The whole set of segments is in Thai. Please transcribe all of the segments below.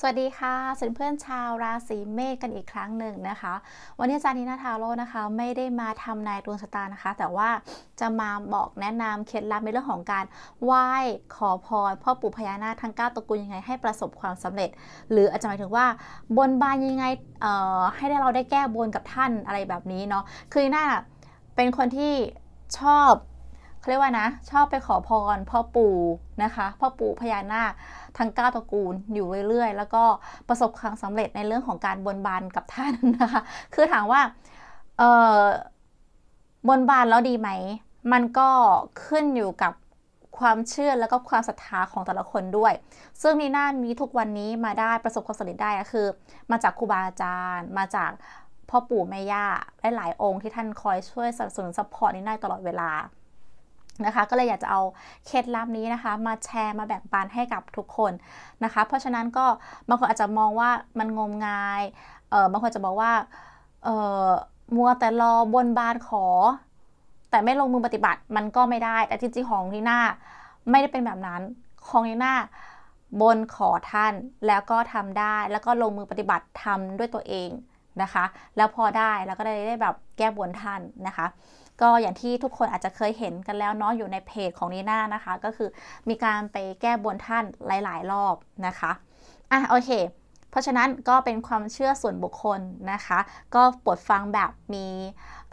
สวัสดีค่ะสวัสดีเพื่อนชาวราศีเมษกันอีกครั้งหนึ่งนะคะ วันนี้อาจารย์นีนาทาโร่นะคะ ไม่ได้มาทำนายดวงชะตานะคะ แต่ว่าจะมาบอกแนะนำเคล็ดลับในเรื่องของการไหว้ขอพรพ่อปู่พญานาคทั้ง 9ตระกูลยังไงให้ประสบความสำเร็จ หรืออาจจะหมายถึงว่าบนบานยังไงเอ่อให้ได้เราได้แก้บนกับท่านอะไรแบบนี้เนาะคือนีน่าเป็นคนที่ชอบเขาเรียกว่านะ ชอบไปขอพรพ่อปู่นะคะ พ่อปู่พญานาค ทั้ง 9 ตระกูลอยู่เรื่อยๆ แล้วก็ประสบความสำเร็จในเรื่องของการบนบานกับท่านนะคะ คือถามว่าเออบนบานแล้วดีไหม มันก็ขึ้นอยู่กับความเชื่อแล้วก็ความศรัทธาของแต่ละคนด้วย ซึ่งนีน่ามีทุกวันนี้มาได้ประสบความสำเร็จได้ก็คือ มาจากครูบาอาจารย์ มาจากพ่อปู่แม่ย่าหลายๆองค์ที่ท่านคอยช่วยสนับสนุนซัพพอร์ตนีน่าตลอดเวลา นะคะก็เลยอยากจะเอาเคล็ดลับนี้นะคะ มาแชร์มาแบ่งปันให้กับทุกคนนะคะ เพราะฉะนั้นก็บางคนอาจจะมองว่ามันงมงายเออบางคนจะบอกว่าเออมัวแต่รอบนบานขอ แต่ไม่ลงมือปฏิบัติมันก็ไม่ได้ แต่จริงๆของนีน่าไม่ได้เป็นแบบนั้นของนีน่าบนขอท่านแล้วก็ทำได้แล้วก็ลงมือปฏิบัติทำด้วยตัวเองนะคะ แล้วพอได้แล้วก็ได้ได้แบบแก้บนท่านนะคะ ก็อย่างที่ทุกคนอาจจะเคยเห็นกันแล้วเนาะอยู่ในเพจของนีน่านะคะ ก็คือมีการไปแก้บนท่านหลาย ๆ รอบนะคะอะโอเค เพราะฉะนั้นก็เป็นความเชื่อส่วนบุคคลนะคะ ก็ปรดฟังแบบมี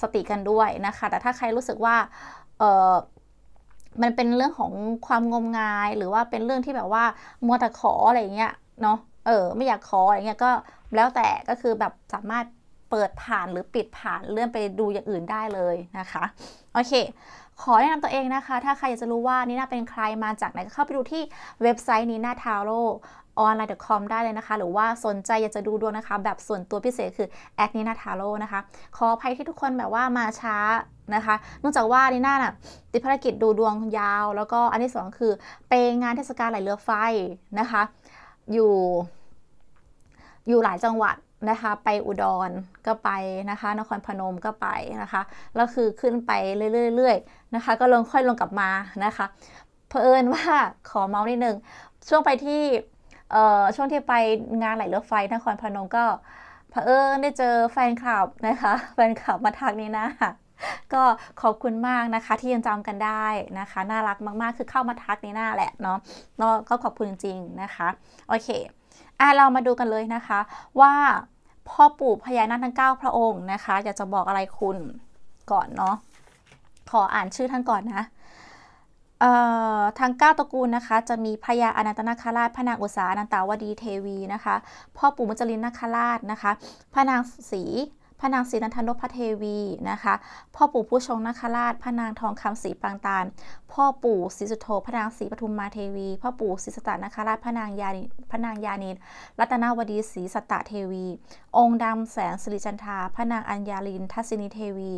สติกันด้วยนะคะ แต่ถ้าใครรู้สึกว่าเออมันเป็นเรื่องของความงมงายหรือว่าเป็นเรื่องที่แบบว่ามัวแต่ขออะไรอย่างเงี้ยเนาะเออไม่อยากขออะไรเงี้ยก็แล้วแต่ก็คือแบบสามารถ เปิดผ่านหรือปิดผ่านเลื่อนไปดูอย่างอื่นได้เลยนะคะ โอเค ขอแนะนำตัวเองนะคะ ถ้าใครอยากจะรู้ว่านีน่าเป็นใครมาจากไหนก็เข้าไปดูที่เว็บไซต์นีน้าทาโร่ออนไลน์ .com ได้เลยนะคะ หรือว่าสนใจอยากจะดูดวงนะคะ แบบส่วนตัวพิเศษคือแอคนีนาทาโร่นะคะ ขออภัยที่ทุกคนแบบว่ามาช้านะคะเนื่องจากว่านีน่าน่ะติดภารกิจดูดวงยาว แล้วก็อันที่สองคือไปงานเทศกาลไหลเรือไฟนะคะ อยู่อยู่หลายจังหวัด นะคะ ไปอุดรก็ไปนะคะ นครพนมก็ไปนะคะแล้วคือขึ้นไปเรื่อยๆนะคะ ก็ลงค่อยลงกลับมานะคะเผอิญว่าขอเมาส์นิดนึงช่วงไปที่เอ่อช่วงที่ไปงานไหลเรือไฟนครพนมก็เผอิญได้เจอแฟนคลับนะคะแฟนคลับมาทักนี่นะก็ขอบคุณมากนะคะที่ยังจำกันได้นะคะ น่ารักมากๆ คือเข้ามาทักในหน้าแหละเนาะก็ขอบคุณจริงๆนะคะ โอเค อะเรามาดูกันเลยนะคะว่าพ่อปู่พญานาคทั้ง 9 พระองค์นะคะ อยากจะบอกอะไรคุณก่อนเนาะขออ่านชื่อท่านก่อนนะทั้ง9ตระกูลนะคะ จะมีพญาอนันตนาคราชพระนางอุษาอนันตาวดีเทวีนะคะ พ่อปู่มุจลินนาคราชนะคะพระนางศรี พระนางศรีนันทนพเทวีนะคะ พ่อปู่ผู้ชงนาคราช พระนางทองคำศรีปางตาล พ่อปู่ศรีสุโธพระนางศรีปทุมมาเทวี พ่อปู่ศรีสตานาคราช พระนางยานิพระนางยานินรัตนาวดีศรีสตตเทวี องค์ดำแสงสิริจันทาพระนางอัญญาลินทัศนิเทวี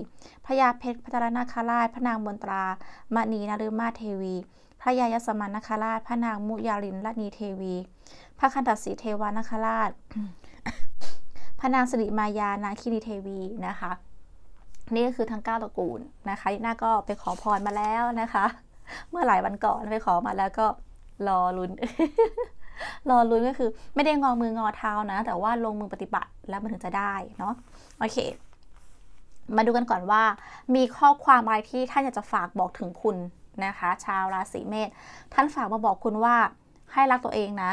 พญาเพชรพัทรนาคราช พระนางมนตรามณีนฤมาเทวีพระยายสมานนคราช พระนางมุยาลินละนีเทวี พระคันตสีเทวานคราช พระนางสิริมายานาคินีเทวีนะคะ นี่ก็คือทั้ง9ตระกูลนะคะน่าก็ไปขอพรมาแล้วนะคะ เมื่อหลายวันก่อนไปขอมาแล้วก็รอลุ้นรอลุ้นก็คือไม่ได้งอมืองอเท้านะ แต่ว่าลงมือปฏิบัติแล้วมันถึงจะได้เนาะโอเค มาดูกันก่อนว่า มีข้อความอะไรที่ท่านอยากจะฝากบอกถึงคุณนะคะ ชาวราศีเมษท่านฝากมาบอกคุณว่าให้รักตัวเองนะ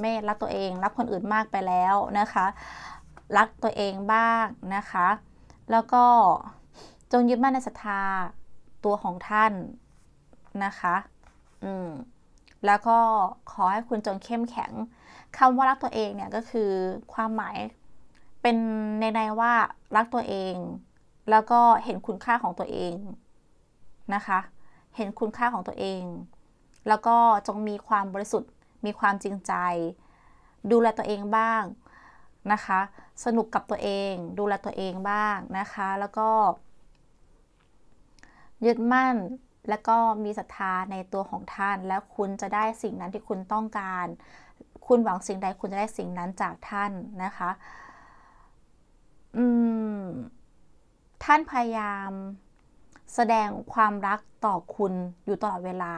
เมษรักตัวเอง รักคนอื่นมากไปแล้วนะคะ รักตัวเองบ้างนะคะ แล้วก็จงยึดมั่นในศรัทธาตัวของท่านนะคะ อืม แล้วก็ขอให้คุณจงเข้มแข็งคำว่ารักตัวเองเนี่ยก็คือความหมายเป็นในในว่ารักตัวเอง แล้วก็เห็นคุณค่าของตัวเองนะคะ เห็นคุณค่าของตัวเอง แล้วก็จงมีความบริสุทธิ์ มีความจริงใจ ดูแลตัวเองบ้าง นะคะ สนุกกับตัวเอง ดูแลตัวเองบ้างนะคะ แล้วก็ ยึดมั่นแล้วก็มีศรัทธาในตัวของท่าน แล้วคุณจะได้สิ่งนั้นที่คุณต้องการ คุณหวังสิ่งใดคุณจะได้สิ่งนั้นจากท่านนะคะ อืม ท่านพยายามแสดงความรักต่อคุณอยู่ตลอดเวลา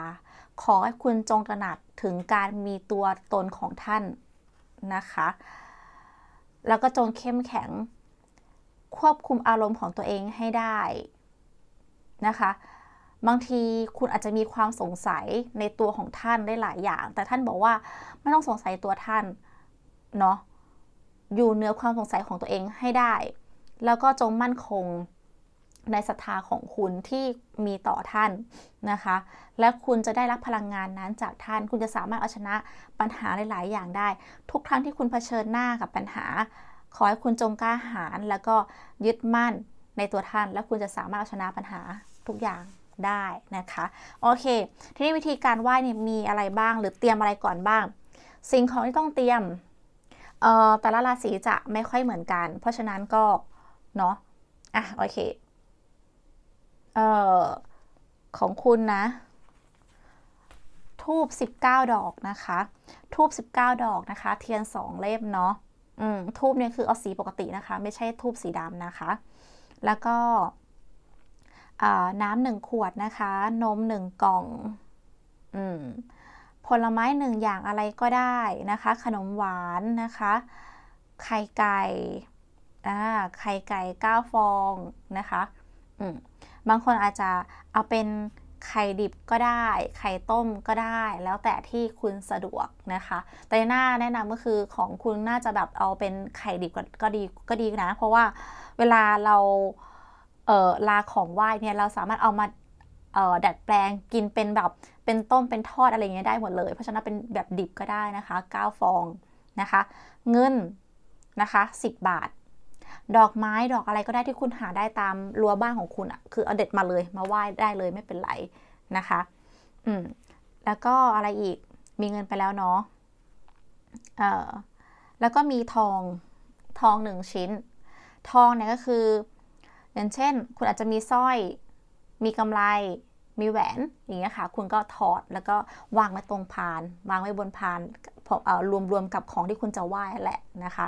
ขอให้คุณจงตระหนักถึงการมีตัวตนของท่านนะคะ แล้วก็จงเข้มแข็ง ควบคุมอารมณ์ของตัวเองให้ได้นะคะ บางทีคุณอาจจะมีความสงสัยในตัวของท่านได้หลายอย่าง แต่ท่านบอกว่าไม่ต้องสงสัยตัวท่านเนาะอยู่เหนือความสงสัยของตัวเองให้ได้ แล้วก็จงมั่นคง ในศรัทธาของคุณที่มีต่อท่านนะคะ และคุณจะได้รับพลังงานนั้นจากท่าน คุณจะสามารถเอาชนะปัญหาหลาย ๆ อย่างได้ ทุกครั้งที่คุณเผชิญหน้ากับปัญหา ขอให้คุณจงกล้าหาญแล้วก็ยึดมั่นในตัวท่าน และคุณจะสามารถเอาชนะปัญหาทุกอย่างได้นะคะ โอเค ทีนี้วิธีการไหว้เนี่ยมีอะไรบ้าง หรือเตรียมอะไรก่อนบ้าง สิ่งของที่ต้องเตรียมเอ่อแต่ละราศีจะไม่ค่อยเหมือนกัน เพราะฉะนั้นก็เนาะอะโอเค เอ่อของคุณนะ ทูบ19 ดอกนะคะ ทูบ19 ดอกนะคะ เทียน 2 เล่มเนาะอืมทูบเนี่ยคือเอาสีปกตินะคะ ไม่ใช่ทูบสีดำนะคะ แล้วก็น้ำหนึ่งขวดนะคะ นมหนึ่งกล่องอืมผลไม้หนึ่งอย่างอะไรก็ได้นะคะ ขนมหวานนะคะ ไข่ไก่อ่าไข่ไก่ 9 ฟองนะคะ อืม บางคนอาจจะเอาเป็นไข่ดิบก็ได้ ไข่ต้มก็ได้ แล้วแต่ที่คุณสะดวกนะคะ แต่หน้าแนะนำก็คือของคุณน่าจะแบบเอาเป็นไข่ดิบก็ดีก็ดีนะ เพราะว่าเวลาเราเออลาของไหว้เนี่ยเราสามารถเอามาเออดัดแปลงกินเป็นแบบเป็นต้มเป็นทอดอะไรเงี้ยได้หมดเลย เพราะฉะนั้นเป็นแบบดิบก็ได้นะคะ 9 ฟองนะคะ เงินนะคะ 10 บาท ดอกไม้ดอกอะไรก็ได้ที่คุณหาได้ตามรั้วบ้านของคุณอะ่ะคือเอาเด็ดมาเลยมาไหว้ได้เลยไม่เป็นไรนะคะ อืมแล้วก็อะไรอีกมีเงินไปแล้วเนาะเอ่อแล้วก็มีทองทองหนึ่งชิ้น ทองเนี่ยก็คือ อย่างเช่น คุณอาจจะมีสร้อย มีกำไร มีแหวนอย่างเงี้ยค่ะ คุณก็ถอดแล้วก็วางไว้ตรงพาน วางไว้บนพานรวมรวมกับของที่คุณจะไหว้แหละนะคะ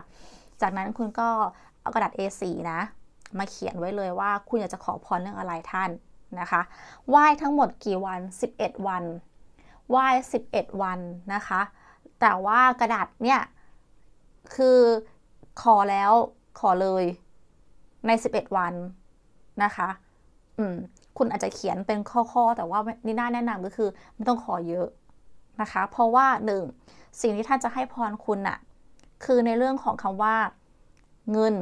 จากนั้นคุณก็ เอากระดาษ A4 นะ มาเขียนไว้เลยว่าคุณอยากจะขอพรเรื่องอะไรท่านนะคะไหว้ทั้งหมดกี่วัน 11 วันไหว้11 วันนะคะ แต่ว่ากระดาษเนี่ย คือขอแล้วขอเลยใน 11 วันนะคะ อืม คุณอาจจะเขียนเป็นข้อๆ แต่ว่านี่น่าแนะนำก็คือไม่ต้องขอเยอะนะคะ เพราะว่าหนึ่งสิ่งที่ท่านจะให้พรคุณอะคือในเรื่องของคำว่า เงิน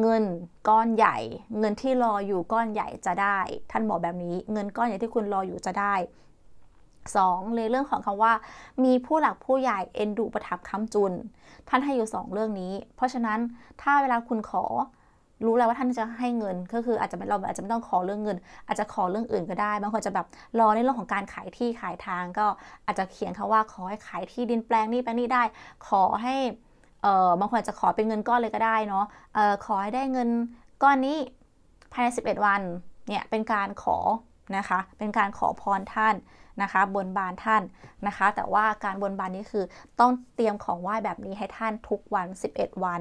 เงินก้อนใหญ่ เงินที่รออยู่ก้อนใหญ่จะได้ ท่านบอกแบบนี้ เงินก้อนใหญ่ที่คุณรออยู่จะได้ 2. เลยเรื่องของคำว่า มีผู้หลักผู้ใหญ่เอ็นดูประทับค้ำจุน ท่านให้อยู่ 2 เรื่องนี้ เพราะฉะนั้นถ้าเวลาคุณขอรู้แล้วว่าท่านจะให้เงินก็คืออาจจะเราอาจจะไม่ต้องขอเรื่องเงิน อาจจะขอเรื่องอื่นก็ได้บางคนจะแบบรอในเรื่องของการขายที่ขายทางก็อาจจะเขียนคาว่าขอให้ขายที่ดินแปลงนี้แปลงนี้ได้ ขอให้ ออบางคนจะขอเป็นเงินก้อนเลยก็ได้เนาะเออขอให้ได้เงินก้อนนี้ภายใน 11 วันเนี่ยเป็นการขอนะคะ เป็นการขอพรท่านนะคะบนบานท่านนะคะ แต่ว่าการบนบานนี้คือต้องเตรียมของไหว้แบบนี้ให้ท่านทุกวัน 11 วัน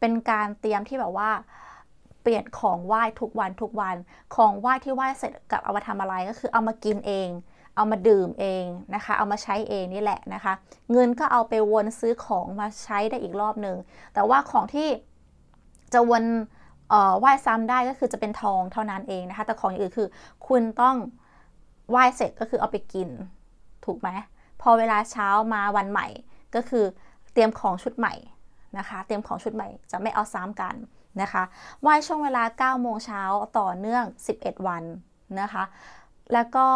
เป็นการเตรียมที่แบบว่าเปลี่ยนของไหว้ทุกวันทุกวัน ของไหว้ที่ไหว้เสร็จกับเอามาทำอะไรก็คือเอามากินเอง เอามาดื่มเองนะคะ เอามาใช้เองนี่แหละนะคะ เงินก็เอาไปวนซื้อของมาใช้ได้อีกรอบหนึ่ง แต่ว่าของที่จะวนไหว้ซ้ำได้ก็คือจะเป็นทองเท่านั้นเองนะคะ แต่ของอย่างอื่นคือ คุณต้องไหว้เสร็จก็คือเอาไปกิน ถูกไหมพอเวลาเช้ามาวันใหม่ก็คือเตรียมของชุดใหม่นะคะ เตรียมของชุดใหม่จะไม่เอาซ้ำกันนะคะไหว้ช่วงเวลา9โมงเช้าต่อเนื่อง 11 วันนะคะ แล้วก็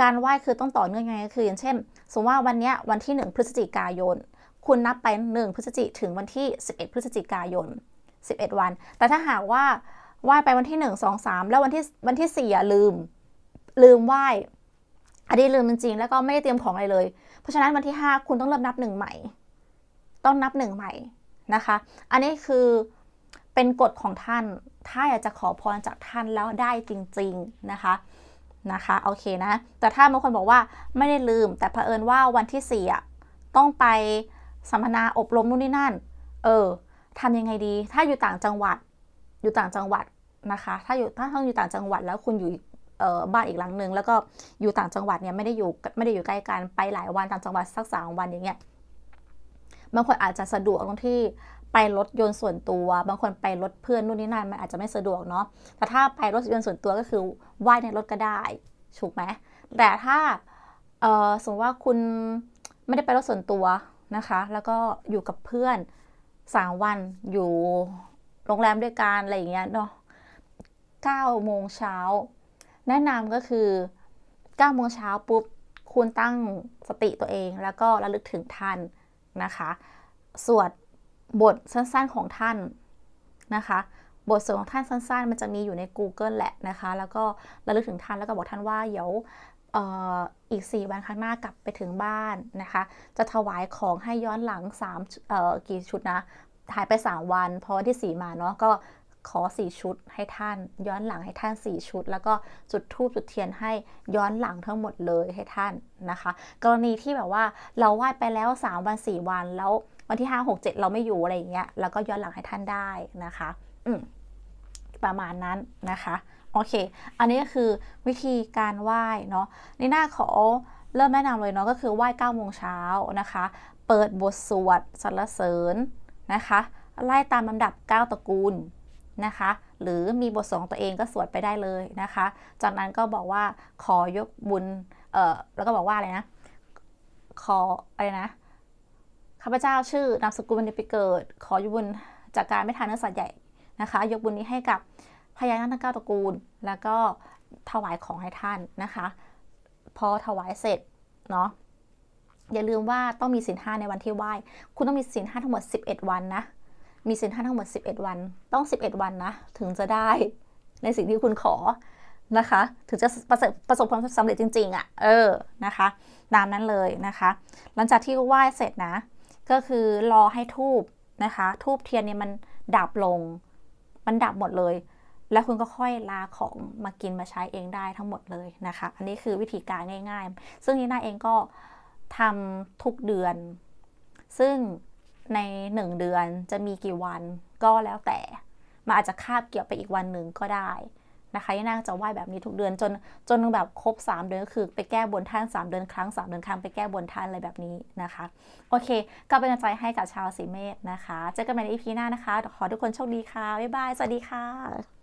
การไหว้คือต้องต่อเนื่องยังไงก็คือ อย่างเช่น สมมติว่าวันนี้วันที่ 1 พฤศจิกายน คุณนับไป 1 พฤศจิถึงวันที่ 11 พฤศจิกายน 11 วัน แต่ถ้าหากว่าไหว้ไปวันที่ 1 2 3 แล้ววันที่วันที่4อย่าลืม ลืมไหว้อันนี้ลืมจริงๆแล้วก็ไม่ได้เตรียมของอะไรเลย เพราะฉะนั้นวันที่ 5 คุณต้องเริ่มนับหนึ่งใหม่ ต้องนับหนึ่งใหม่นะคะ อันนี้คือเป็นกฎของท่าน ถ้าอยากจะขอพรจากท่านแล้วได้จริง ๆ นะคะ นะคะโอเคนะ แต่ถ้าบางคนบอกว่าไม่ได้ลืม แต่เผอิญว่าวันที่สี่อะต้องไปสัมมนาอบรมนู่นนี่นั่น เออทำยังไงดี ถ้าอยู่ต่างจังหวัด อยู่ต่างจังหวัดนะคะ ถ้าอยู่ถ้าต้องอยู่ต่างจังหวัดแล้วคุณอยู่บ้านอีกหลังหนึ่งแล้วก็อยู่ต่างจังหวัดเนี่ยไม่ได้อยู่ไม่ได้อยู่ใกล้กันไปหลายวันต่างจังหวัดสักสามวันอย่างเงี้ยบางคนอาจจะสะดวกตรงที่ ไปรถยนต์ส่วนตัว บางคนไปรถเพื่อนนู่นนี่นั่นมันอาจจะไม่สะดวกเนาะแต่ถ้าไปรถยนต์ส่วนตัวก็คือไหว้ในรถก็ได้ถูกไหมแต่ถ้าสมมติว่าคุณไม่ได้ไปรถส่วนตัวนะคะ แล้วก็อยู่กับเพื่อนสามวันอยู่โรงแรมด้วยกันอะไรอย่างเงี้ยเนาะ9โมงเช้าแนะนำก็คือ9โมงเช้าปุ๊บคุณตั้งสติตัวเอง แล้วก็ระลึกถึงท่านนะคะ สวด บทสั้นๆของท่านนะคะ บทสวดของท่านสั้นๆ มันจะมีอยู่ใน Google แหละนะคะ แล้วก็ระลึกถึงท่านแล้วก็บอกท่านว่าเดี๋ยวอีก 4 วันข้างหน้ากลับไปถึงบ้านนะคะ จะถวายของให้ย้อนหลัง3กี่ชุดนะหายไป 3 วัน เพราะวันที่ 4 มาเนาะก็ขอ 4 ชุดให้ท่าน ย้อนหลังให้ท่าน 4 ชุด แล้วก็จุดธูปจุดเทียนให้ย้อนหลังทั้งหมดเลยให้ท่านนะคะ กรณีที่แบบว่าเราไหว้ไปแล้ว 3 วัน 4 วันแล้ว วันที่ 5 6 7 เราไม่อยู่อะไรอย่างเงี้ยแล้วก็ย้อนหลังให้ท่านได้นะคะอืมประมาณนั้นนะคะโอเค อันนี้ก็คือวิธีการไหว้เนาะในหน้าขอเริ่มแนะนำเลยเนาะก็คือไหว้9โมงเช้านะคะ เปิดบทสวดสรรเสริญนะคะไล่ตามลำดับ 9ตระกูลนะคะ หรือมีบทสวดของตัวเองก็สวดไปได้เลยนะคะ จากนั้นก็บอกว่าขอยกบุญเออแล้วก็บอกว่าอะไรนะ ขออะไรนะ ข้าพเจ้าชื่อนามสกุลวันเดือนปีเกิด ขอยกบุญจากการไม่ทานเนื้อสัตว์ใหญ่นะคะ ยกบุญนี้ให้กับพญานาคทั้งเก้าตระกูล แล้วก็ถวายของให้ท่านนะคะ พอถวายเสร็จเนาะอย่าลืมว่าต้องมีศีลห้าในวันที่ไหว้ คุณต้องมีศีลห้าทั้งหมด 11 วันนะ มีศีลห้าทั้งหมด 11 วัน ต้อง 11 วันนะ ถึงจะได้ในสิ่งที่คุณขอนะคะ ถึงจะประสบประสบความสำเร็จจริง ๆอะ่ะ เออ นะคะ ตามนั้นเลยนะคะ หลังจากที่ไหว้เสร็จนะ ก็คือรอให้ทูบนะคะ ทูบเทียนเนี่ยมันดับลง มันดับหมดเลย แล้วคุณก็ค่อยลาของมากินมาใช้เองได้ทั้งหมดเลยนะคะ อันนี้คือวิธีการง่าย ๆ ซึ่งนีน่าเองก็ทำทุกเดือน ซึ่งในหนึ่งเดือนจะมีกี่วันก็แล้วแต่มันอาจจะคาบเกี่ยวไปอีกวันหนึ่งก็ได้ นะคะย่าน่าจะไหว้แบบนี้ทุกเดือนจนจนแบบครบ 3 เดือนก็คือไปแก้บนท่าน 3 เดือนครั้ง 3 เดือนครั้งไปแก้บนท่านอะไรแบบนี้นะคะ โอเค ก็เป็นกำลังใจให้กับชาวสีเมษนะคะ เจอกันใหม่ในอีพีหน้านะคะ ขอทุกคนโชคดีค่ะ บ๊ายบาย สวัสดีค่ะ